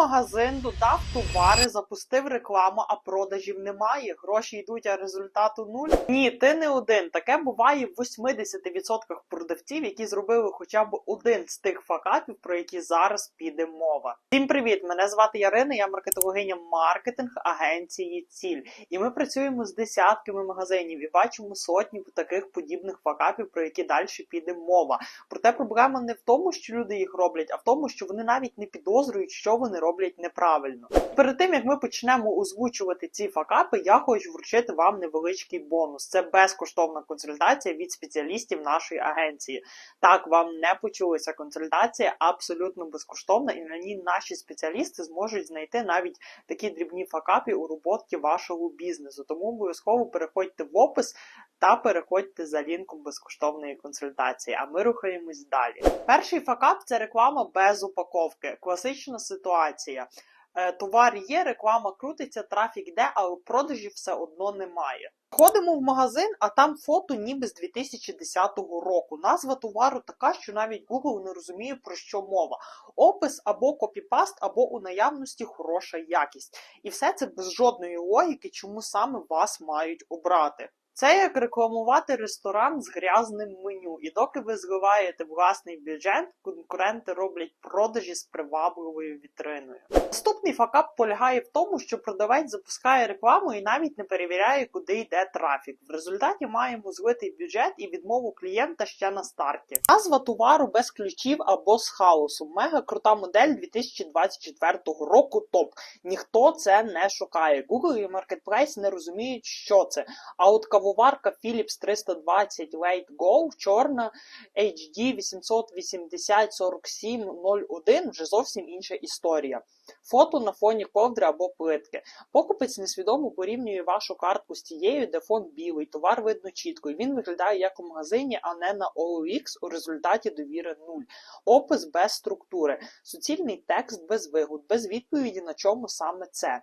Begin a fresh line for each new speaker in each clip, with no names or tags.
магазин, додав товари, запустив рекламу, а продажів немає. Гроші йдуть, а результату нуль. Ні, ти не один. Таке буває в 80% продавців, які зробили хоча б один з тих факапів, про які зараз піде мова. Всім привіт! Мене звати Ярина, я маркетологиня маркетинг агенції Ціль. І ми працюємо з десятками магазинів і бачимо сотні таких подібних факапів, про які далі піде мова. Проте проблема не в тому, що люди їх роблять, а в тому, що вони навіть не підозрюють, що вони роблять неправильно. Перед тим як ми почнемо озвучувати ці факапи, я хочу вручити вам невеличкий бонус. Це безкоштовна консультація від спеціалістів нашої агенції. Так, вам не почулася консультація абсолютно безкоштовна, і на ній наші спеціалісти зможуть знайти навіть такі дрібні факапи у роботі вашого бізнесу. Тому обов'язково переходьте в опис та переходьте за лінком безкоштовної консультації. А ми рухаємось далі. Перший факап це реклама без упаковки. Класична ситуація. Е, Товар є, реклама крутиться, трафік йде, але продажів все одно немає. Ходимо в магазин, а там фото ніби з 2010 року. Назва товару така, що навіть Google не розуміє про що мова. Опис або копіпаст, або у наявності хороша якість. І все це без жодної логіки, чому саме вас мають обрати. Це як рекламувати ресторан з грязним меню. І доки ви зливаєте власний бюджет, конкуренти роблять продажі з привабливою вітриною. Наступний факап полягає в тому, що продавець запускає рекламу і навіть не перевіряє, куди йде трафік. В результаті маємо злитий бюджет і відмову клієнта ще на старті. Назва товару без ключів або з хаосу. Мега крута модель 2024 року. Топ. Ніхто це не шукає. Google і Marketplace не розуміють, що це. А от кавоварка Philips 320 Late Go чорна HD 880 47 01 вже зовсім інша історія. Фото на фоні ковдри або плитки. Покупець несвідомо порівнює вашу картку з тією, де фон білий, товар видно чітко, і він виглядає як у магазині, а не на OLX, у результаті довіри нуль. Опис без структури, суцільний текст без вигуд, без відповіді на чому саме це.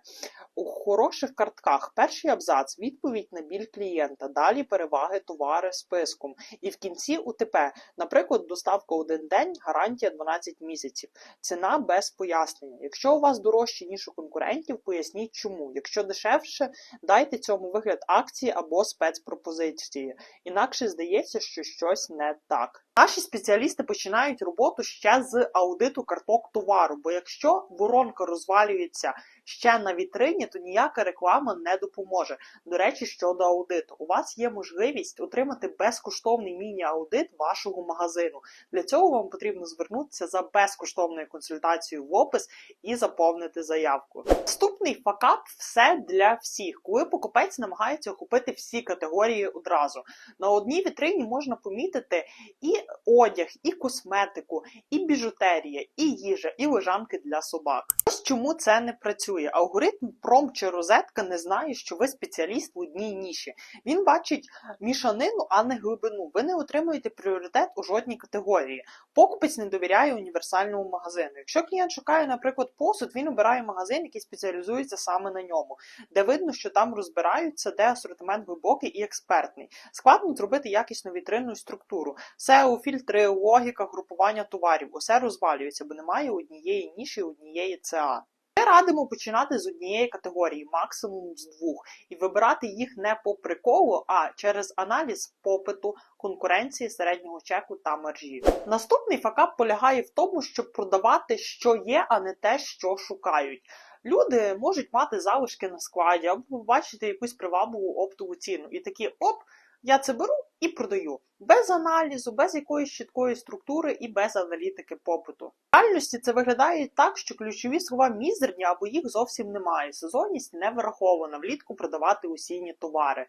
У хороших картках перший абзац відповідь на біль клієнта, далі переваги товари списком. І в кінці УТП, наприклад, доставка один день, гарантія 12 місяців. Ціна без пояснення. Якщо у вас дорожче, ніж у конкурентів, поясніть чому. Якщо дешевше, дайте цьому вигляд акції або спецпропозиції. Інакше здається, що щось не так. Наші спеціалісти починають роботу ще з аудиту карток товару, бо якщо воронка розвалюється ще на вітрині, то ніяка реклама не допоможе. До речі, щодо аудиту, у вас є можливість отримати безкоштовний міні-аудит вашого магазину. Для цього вам потрібно звернутися за безкоштовною консультацією в опис і заповнити заявку. Наступний факап все для всіх, коли покупець намагається охопити всі категорії одразу. На одній вітрині можна помітити і одяг, і косметику, і біжутерія, і їжа, і лежанки для собак. Чому це не працює. Алгоритм пром чи розетка не знає, що ви спеціаліст в одній ніші. Він бачить мішанину, а не глибину. Ви не отримуєте пріоритет у жодній категорії. Покупець не довіряє універсальному магазину. Якщо клієнт шукає, наприклад, посуд, він обирає магазин, який спеціалізується саме на ньому, де видно, що там розбираються, де асортимент глибокий і експертний. Складно зробити якісну вітринну структуру. SEO, фільтри, логіка, групування товарів. Усе розвалюється, бо немає однієї ніші, однієї ЦА. Радимо починати з однієї категорії, максимум з двох, і вибирати їх не по приколу, а через аналіз попиту, конкуренції, середнього чеку та маржі. Наступний факап полягає в тому, щоб продавати, що є, а не те, що шукають. Люди можуть мати залишки на складі або побачити якусь привабливу оптову ціну, і такі оп. Я це беру і продаю без аналізу, без якоїсь чіткої структури і без аналітики попиту. В реальності це виглядає так, що ключові слова мізерні або їх зовсім немає. Сезонність не врахована, влітку продавати осінні товари.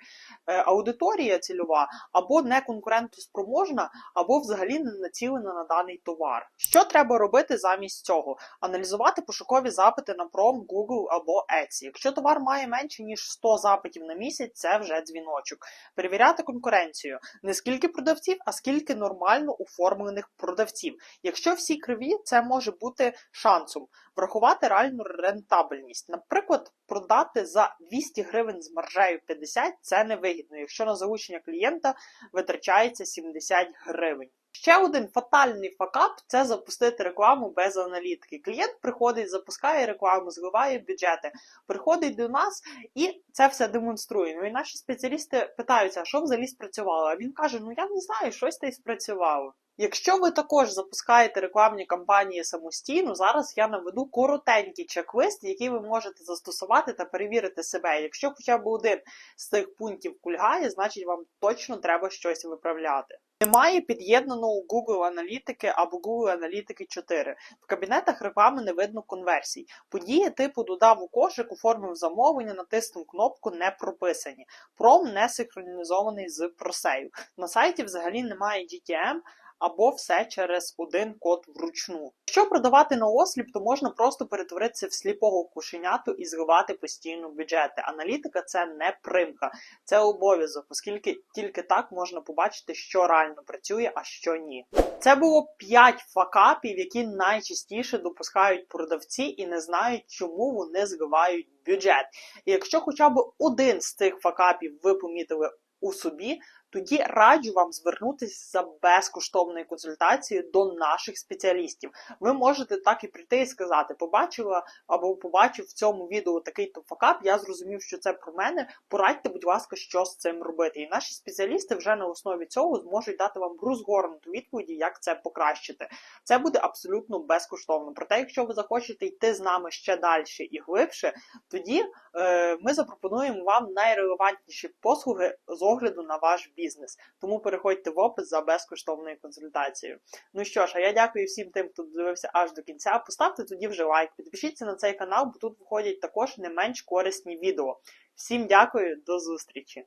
Е, аудиторія цільова або не конкурентоспроможна, або взагалі не націлена на даний товар. Що треба робити замість цього? Аналізувати пошукові запити на пром, Google або Etsy. Якщо товар має менше ніж 100 запитів на місяць, це вже дзвіночок. Перевіряти конкуренцію не скільки продавців, а скільки нормально оформлених продавців. Якщо всі криві, це може бути шансом врахувати реальну рентабельність. Наприклад, продати за 200 гривень з маржею 50 це невигідно, якщо на залучення клієнта витрачається 70 гривень. Ще один фатальний факап це запустити рекламу без аналітики. Клієнт приходить, запускає рекламу, зливає бюджети, приходить до нас і це все демонструє. Ну і наші спеціалісти питаються, що взагалі спрацювало? А він каже: Ну я не знаю, щось та й спрацювало. Якщо ви також запускаєте рекламні кампанії самостійно, зараз я наведу коротенький чек-лист, який ви можете застосувати та перевірити себе. Якщо хоча б один з цих пунктів кульгає, значить вам точно треба щось виправляти. Немає під'єднаного Google аналітики або Google аналітики 4. В кабінетах реклами не видно конверсій. Події типу додав у кошик, оформив замовлення, натиснув кнопку не прописані. Пром не синхронізований з просею. На сайті взагалі немає GTM, або все через один код вручну. Якщо продавати на осліп, то можна просто перетворитися в сліпого кошеняту і зливати постійно бюджети. Аналітика це не примка, це обов'язок, оскільки тільки так можна побачити, що реально працює, а що ні. Це було 5 факапів, які найчастіше допускають продавці і не знають, чому вони зливають бюджет. І якщо хоча б один з цих факапів ви помітили у собі, тоді раджу вам звернутися за безкоштовною консультацією до наших спеціалістів. Ви можете так і прийти і сказати: побачила або побачив в цьому відео такий то факап, я зрозумів, що це про мене. Порадьте, будь ласка, що з цим робити. І наші спеціалісти вже на основі цього зможуть дати вам розгорнуту відповіді, як це покращити. Це буде абсолютно безкоштовно. Проте, якщо ви захочете йти з нами ще далі і глибше, тоді е, ми запропонуємо вам найрелевантніші послуги з огляду на ваш бізнес. Тому переходьте в опис за безкоштовною консультацією. Ну що ж, а я дякую всім тим, хто дивився аж до кінця. Поставте тоді вже лайк, підпишіться на цей канал, бо тут виходять також не менш корисні відео. Всім дякую, до зустрічі!